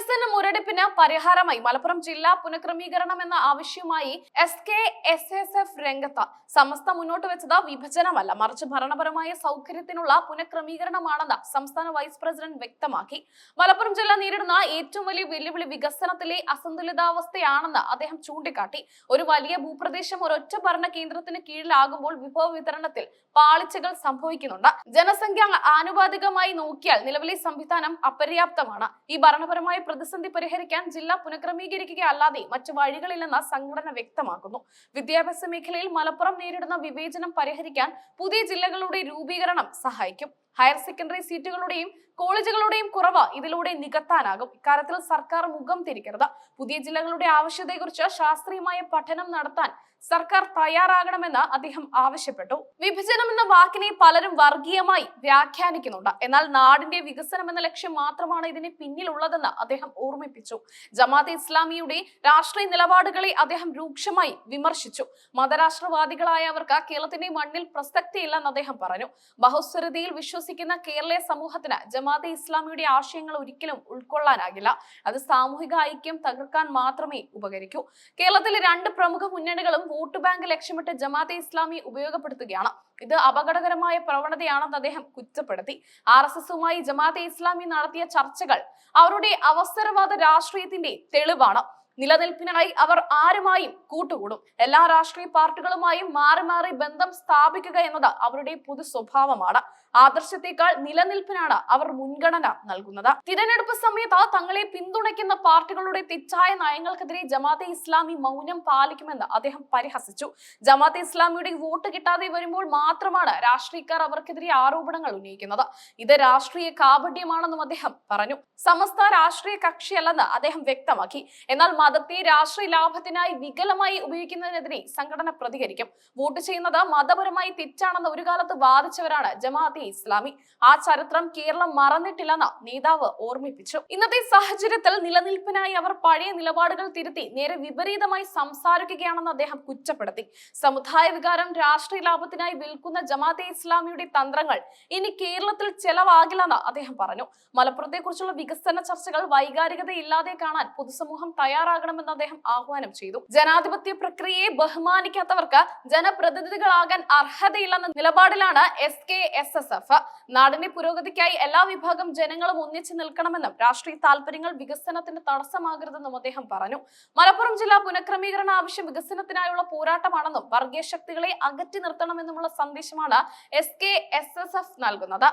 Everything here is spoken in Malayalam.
വികസന മുരടിപ്പിന് പരിഹാരമായി മലപ്പുറം ജില്ലാ പുനഃക്രമീകരണം എന്ന ആവശ്യമായി S K S S F രംഗത്ത് സമസ്ത മുന്നോട്ട് വെച്ചത് വിഭജനമല്ല. മറിച്ച് ഭരണപരമായ സൗകര്യത്തിനുള്ള പുനഃക്രമീകരണമാണെന്ന് സംസ്ഥാന വൈസ് പ്രസിഡന്റ് വ്യക്തമാക്കി. മലപ്പുറം ജില്ല നേരിടുന്ന ഏറ്റവും വലിയ വെല്ലുവിളി വികസനത്തിലെ അസന്തുലിതാവസ്ഥയാണെന്ന് അദ്ദേഹം ചൂണ്ടിക്കാട്ടി. ഒരു വലിയ ഭൂപ്രദേശം ഒരൊറ്റ ഭരണ കേന്ദ്രത്തിന് കീഴിലാകുമ്പോൾ വിഭവ വിതരണത്തിൽ പാളിച്ചകൾ സംഭവിക്കുന്നുണ്ട്. ജനസംഖ്യ ആനുപാതികമായി നോക്കിയാൽ നിലവിലെ സംവിധാനം അപര്യാപ്തമാണ്. ഈ ഭരണപരമായ പ്രതിസന്ധി പരിഹരിക്കാൻ ജില്ല പുനഃക്രമീകരിക്കുക അല്ലാതെ മറ്റു വഴികളില്ലെന്ന് സംഘടന വ്യക്തമാക്കുന്നു. വിദ്യാഭ്യാസ മേഖലയിൽ മലപ്പുറം നേരിടുന്ന വിവേചനം പരിഹരിക്കാൻ പുതിയ ജില്ലകളുടെ രൂപീകരണം സഹായിക്കും. ഹയർ സെക്കൻഡറി സീറ്റുകളുടെയും കോളേജുകളുടെയും കുറവ് ഇതിലൂടെ നികത്താനാകും. ഇക്കാര്യത്തിൽ സർക്കാർ മുഖം തിരിക്കരുത്. പുതിയ ജില്ലകളുടെ ആവശ്യത്തെക്കുറിച്ച് ശാസ്ത്രീയമായ പഠനം നടത്താൻ സർക്കാർ തയ്യാറാകണമെന്ന് അദ്ദേഹം ആവശ്യപ്പെട്ടു. വിഭജനം എന്ന വാക്കിനെ പലരും വർഗീയമായി വ്യാഖ്യാനിക്കുന്നുണ്ട്. എന്നാൽ നാടിന്റെ വികസനം എന്ന ലക്ഷ്യം മാത്രമാണ് ഇതിന് പിന്നിലുള്ളതെന്ന് അദ്ദേഹം ഓർമ്മിപ്പിച്ചു. ജമാഅത്തെ ഇസ്ലാമിയുടെ രാഷ്ട്രീയ നിലപാടുകളെ അദ്ദേഹം രൂക്ഷമായി വിമർശിച്ചു. മതരാഷ്ട്രവാദികളായ അവർക്ക് കേരളത്തിന്റെ മണ്ണിൽ പ്രസക്തിയില്ലെന്ന് അദ്ദേഹം പറഞ്ഞു. ബഹുസ്വരതയിൽ വിശ്വസിക്കുന്ന കേരളീയ സമൂഹത്തിന് ജമാഅത്തെ ഇസ്ലാമിയുടെ ആശയങ്ങൾ ഒരിക്കലും ഉൾക്കൊള്ളാനാകില്ല. അത് സാമൂഹിക ഐക്യം തകർക്കാൻ മാത്രമേ ഉപകരിക്കൂ. കേരളത്തിലെ രണ്ട് പ്രമുഖ മുന്നണികളും വോട്ട് ബാങ്ക് ലക്ഷ്യമിട്ട് ജമാഅത്തെ ഇസ്ലാമി ഉപയോഗപ്പെടുത്തുകയാണ്. ഇത് അപകടകരമായ പ്രവണതയാണെന്ന് അദ്ദേഹം കുറ്റപ്പെടുത്തി. ആർ എസ് എസുമായി ജമാഅത്തെ ഇസ്ലാമി നടത്തിയ ചർച്ചകൾ അവരുടെ അവസരവാദ രാഷ്ട്രീയത്തിന്റെ തെളിവാണ്. നിലനിൽപ്പിനായി അവർ ആരുമായും കൂട്ടുകൂടും. എല്ലാ രാഷ്ട്രീയ പാർട്ടികളുമായും മാറി മാറി ബന്ധം സ്ഥാപിക്കുക എന്നത് അവരുടെ പൊതു സ്വഭാവമാണ്. ആദർശത്തെക്കാൾ നിലനിൽപ്പിനാണ് അവർ മുൻഗണന നൽകുന്നത്. തിരഞ്ഞെടുപ്പ് സമയത്ത് തങ്ങളെ പിന്തുണയ്ക്കുന്ന പാർട്ടികളുടെ തെറ്റായ നയങ്ങൾക്കെതിരെ ജമാഅത്തെ ഇസ്ലാമി മൗനം പാലിക്കുമെന്ന് അദ്ദേഹം പരിഹസിച്ചു. ജമാഅത്തെ ഇസ്ലാമിയുടെ വോട്ട് കിട്ടാതെ വരുമ്പോൾ മാത്രമാണ് രാഷ്ട്രീയക്കാർ അവർക്കെതിരെ ആരോപണങ്ങൾ ഉന്നയിക്കുന്നത്. ഇത് രാഷ്ട്രീയ കാപട്യമാണെന്നും അദ്ദേഹം പറഞ്ഞു. സമസ്ത രാഷ്ട്രീയ കക്ഷിയല്ലെന്ന് അദ്ദേഹം വ്യക്തമാക്കി. എന്നാൽ മതത്തെ രാഷ്ട്രീയ ലാഭത്തിനായി വികലമായി ഉപയോഗിക്കുന്നതിനെതിരെ സംഘടന പ്രതികരിക്കും. വോട്ട് ചെയ്യുന്നത് മതപരമായി തെറ്റാണെന്ന് ഒരു കാലത്ത് വാദിച്ചവരാണ് ജമാഅത്തെ ഇസ്ലാമി. ആ ചരിത്രം കേരളം മറന്നിട്ടില്ലെന്ന് നേതാവ് ഓർമ്മിപ്പിച്ചു. ഇന്നത്തെ സാഹചര്യത്തിൽ നിലനിൽപ്പിനായി അവർ പഴയ നിലപാടുകൾ തിരുത്തി നേരെ വിപരീതമായി സംസാരിക്കുകയാണെന്ന് അദ്ദേഹം കുറ്റപ്പെടുത്തി. സമുദായ വികാരം രാഷ്ട്രീയ ലാഭത്തിനായി വിൽക്കുന്ന ജമാഅത്തെ ഇസ്ലാമിയുടെ തന്ത്രങ്ങൾ ഇനി കേരളത്തിൽ ചെലവാകില്ലെന്ന് അദ്ദേഹം പറഞ്ഞു. മലപ്പുറത്തെക്കുറിച്ചുള്ള വികസന ചർച്ചകൾ വൈകാരികതയില്ലാതെ കാണാൻ പൊതുസമൂഹം തയ്യാറാകണമെന്ന് അദ്ദേഹം ആഹ്വാനം ചെയ്തു. ജനാധിപത്യ പ്രക്രിയയെ ബഹുമാനിക്കാത്തവർക്ക് ജനപ്രതിനിധികളാകാൻ അർഹതയില്ലെന്ന നിലപാടിലാണ് S K S S F നാടിന്റെ പുരോഗതിക്കായി എല്ലാ വിഭാഗം ജനങ്ങളും ഒന്നിച്ചു നിൽക്കണമെന്നും രാഷ്ട്രീയ താല്പര്യങ്ങൾ വികസനത്തിന് തടസ്സമാകരുതെന്നും അദ്ദേഹം പറഞ്ഞു. മലപ്പുറം ജില്ലാ പുനഃക്രമീകരണ ആവശ്യം വികസനത്തിനായുള്ള പോരാട്ടമാണെന്നും വർഗീയ ശക്തികളെ അകറ്റി നിർത്തണമെന്നുമുള്ള സന്ദേശമാണ് S K S S F നൽകുന്നത്.